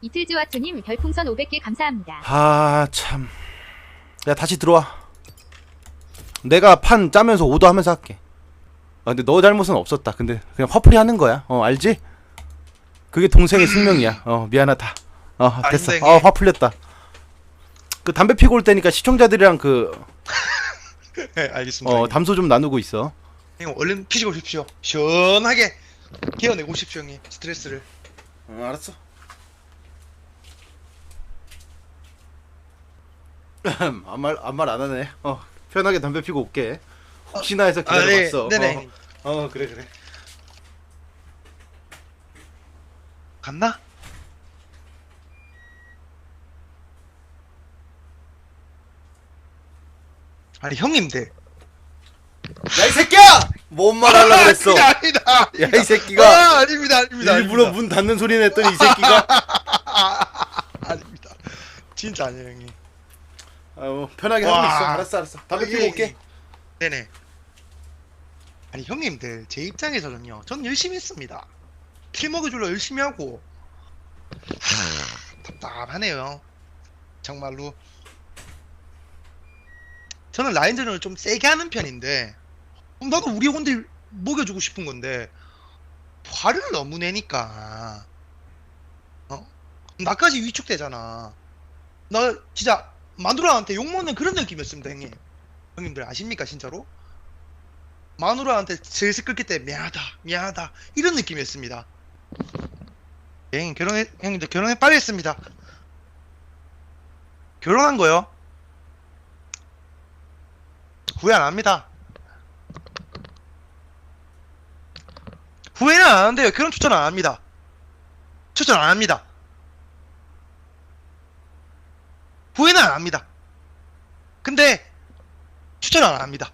이틀즈와투님 별풍선 500개 감사합니다. 아, 참. 야, 다시 들어와. 내가 판 짜면서 오더 하면서 할게. 아, 근데 너 잘못은 없었다. 근데 그냥 화풀이 하는 거야. 어, 알지? 그게 동생의 숙명이야. 어, 미안하다. 어, 됐어. 어, 화 풀렸다. 그 담배 피고 올 때니까 시청자들이랑 그, 네, 알겠습니다. 어, 형님. 담소 좀 나누고 있어. 형님 얼른 피시고 오십시오. 시원하게 개어내고 오십시오, 형님. 스트레스를. 어, 알았어. 아무 말, 아무 말안 하네. 어, 편하게 담배 피고 올게. 혹시나 해서 아, 네, 기다려봤어. 네네. 어, 형님. 어, 그래, 그래. 갔나? 아니 형님들 야, 이 새끼야! 뭔 말 하려고 그랬어? 그게 아니다 야, 이 새끼가. 아, 아닙니다 아닙니다 일부러 아닙니다. 문 닫는 소리 냈더니 이 새끼가. 아닙니다 진짜 아니에요 형님 아유, 편하게 와. 하고 있어. 알았어, 알았어. 담배 피고 올게. 네네 아니 형님들 제 입장에서는요 전 열심히 했습니다 킬 먹여주려 열심히 하고 하, 답답하네요 정말로 저는 라인전을 좀 세게 하는 편인데 나도 우리 혼들 먹여주고 싶은 건데 화를 너무 내니까 어? 나까지 위축되잖아 나 진짜 마누라한테 욕먹는 그런 느낌이었습니다 형님. 형님들 아십니까 진짜로? 마누라한테 슬슬 끌기 때 미안하다 미안하다 이런 느낌이었습니다. 형님 결혼해 형님들 결혼해 빨리 했습니다. 결혼한 거요? 후회 안 합니다. 후회는 안 하는데요. 결혼 추천 안 합니다. 추천 안 합니다 후회는 안 합니다. 근데 추천 안 합니다.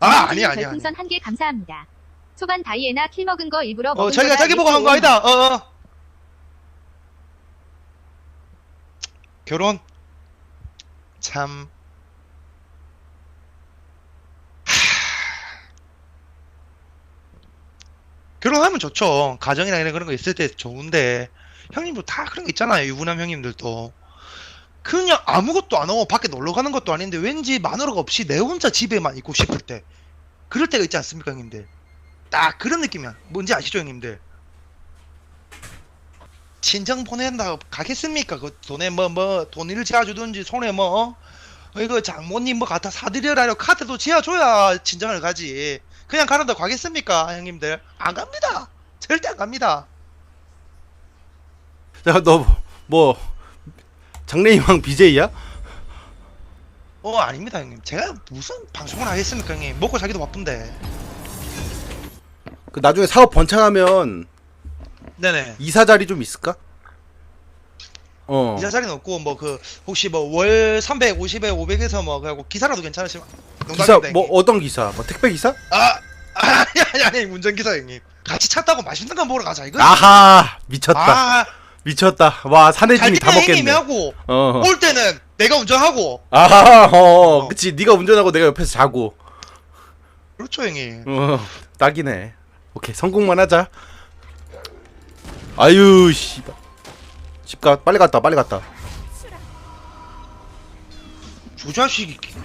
아 아니 아니 아니 별풍선 한 개 감사합니다. 초반 다이애나 킬 먹은 거 일부러 어 먹은 자기가 거라 자기 보고 한 거 아니다. 어, 어. 결혼. 참. 결혼하면 좋죠. 가정이나 이런 그런 거 있을 때 좋은데 형님도 다 그런 거 있잖아요. 유부남 형님들도 그냥 아무것도 안 하고 밖에 놀러 가는 것도 아닌데 왠지 마누라가 없이 내 혼자 집에만 있고 싶을 때 그럴 때가 있지 않습니까 형님들? 딱 그런 느낌이야. 뭔지 아시죠 형님들? 친정 보낸다고 가겠습니까? 그 돈에 뭐 뭐 돈을 지어주든지 손에 뭐 어, 이거 장모님 뭐 갖다 사드려라 카드도 지어줘야 친정을 가지. 그냥 가는데 가겠습니까 형님들? 안 갑니다. 절대 안 갑니다. 야, 너, 뭐, 장래희망 BJ야? 어 아닙니다 형님 제가 무슨 방송을 하겠습니까 형님 먹고 살기도 바쁜데 그 나중에 사업 번창하면 네네 이사 자리 좀 있을까? 어. 이자 자리는 없고 뭐 그 혹시 뭐 월 350에 500에서 뭐 그래고 기사라도 괜찮으시면 기사, 농담입니다, 뭐, 형님. 어떤 기사? 뭐, 택배 기사? 아 아니 아니 아니 운전기사 형님 같이 차 타고 맛있는 거 먹으러 가자 이거 아하! 미쳤다. 아, 미쳤다. 와, 사내 갈 짐이 다 때는 형님이 먹겠네. 하고 어. 올 때는 내가 운전하고 아하, 어, 어. 그치. 네가 운전하고 내가 옆에서 자고. 그렇죠 형님 어, 딱이네. 오케이, 성공만 하자. 아유, 씨발. 집 가, 빨리 갔다, 빨리 갔다. 저 자식이 됐다.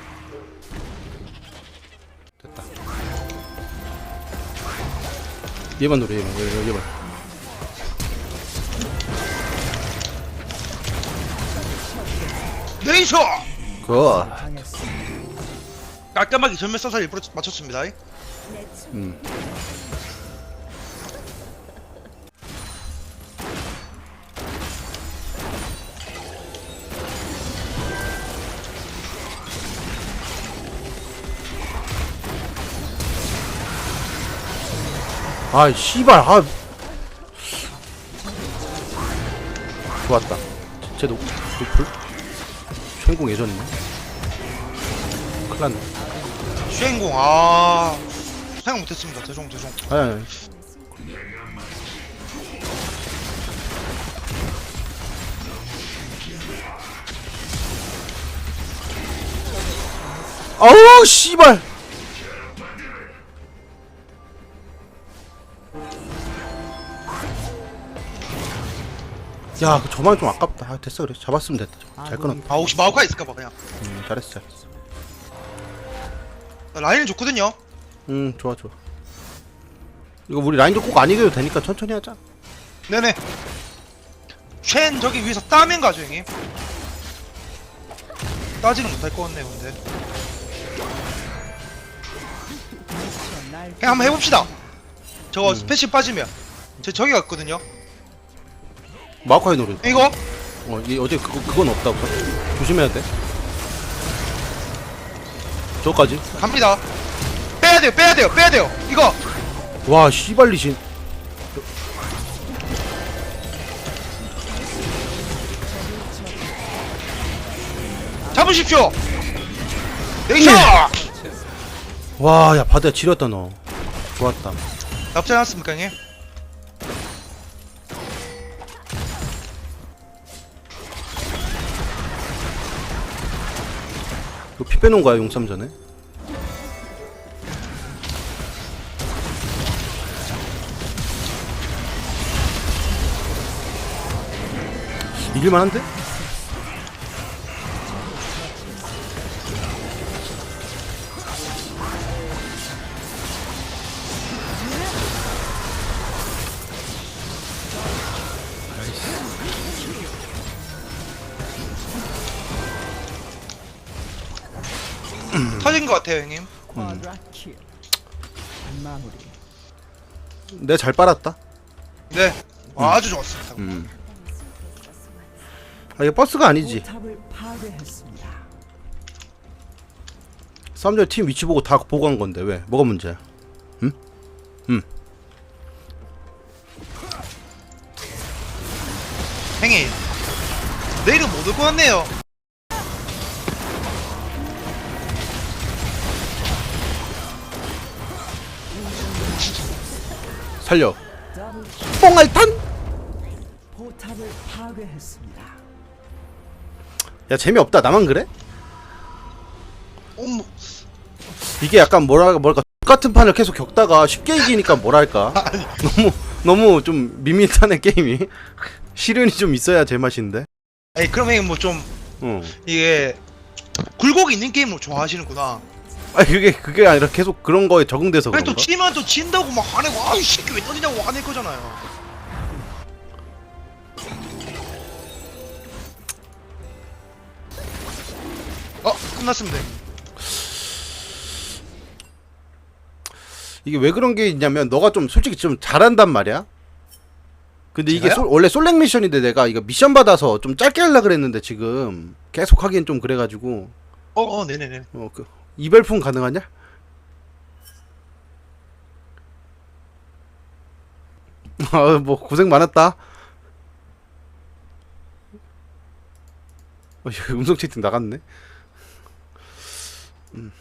얘만 노래, 얘만, 얘만, 네이셔 그, 깔끔하게 전면 써서 일부러 맞췄습니다 음. 아, 씨발, 아. 좋았다. 제 노, 노플? 천공 예전이네. 큰일 났네. 수행공 아 생각 못했습니다 죄송 죄송 아니. 아우 씨발 야, 그 저만 좀 아깝다. 아, 됐어, 그래. 잡았으면 됐다. 저거. 잘 끊었다. 아 혹시 마오카 있을까봐 그냥 음, 잘했어, 잘했어. 라인은 좋거든요 음, 좋아, 좋아. 이거 우리 라인도 꼭 안 이겨도 되니까 천천히 하자. 네네 쉔 저기 위에서 따면 가죠 형님 따지는 못할 것 같네요 근데 그냥 한번 해봅시다 저거 음. 스페시 빠지면 저 저기 갔거든요 마오카이 노래. 이거 어, 이 어제 그거 그건 없다. 고 조심해야 돼. 저까지. 갑니다 빼야 돼요 빼야 돼요 빼야 돼요 이거 와, 씨발리신. 잡으십시오 네이션 와, 야, 바다야 지렸다 너. 좋았다. 나쁘지 않았습니까 형님 피 빼놓은 거야 용삼 전에. 이길만한데? 것 같아요 형님 마무리 내가 잘 빨았다. 네 아주 좋았습니다 음. 아 이게 버스가 아니지. 쌈절 팀 위치 보고 다 보고 한 건데 왜? 뭐가 문제야? 형님 내일은 못올 것 같네요 살려. 뽕알탄? 야 재미없다. 나만 그래? 어머 이게 약간 뭐랄까 뭐랄까 똑같은 판을 계속 겪다가 쉽게 이기니까 뭐랄까 너무 너무 좀 밋밋하네 게임이 시련이 좀 있어야 제맛인데 에이 그럼 형님 뭐좀 어. 이게 굴곡 있는 게임을 좋아하시는구나 아 그게 그게 아니라 계속 그런 거에 적응돼서 그런가? 또 치면 또 진다고 막 화내고 아이 새끼 왜 떠지냐고 화낼 거잖아요 어 끝났습니다. 이게 왜 그런 게 있냐면 너가 좀 솔직히 좀 잘한단 말이야. 근데 이게? 솔- 원래 솔랭 미션인데 내가 이거 미션 받아서 좀 짧게 하려 그랬는데 지금 계속 하기엔 좀 그래가지고 어, 어 네네네 어 그 이별풍 가능하냐? 아 뭐 고생 많았다. 어, 음성 채팅 나갔네. 음.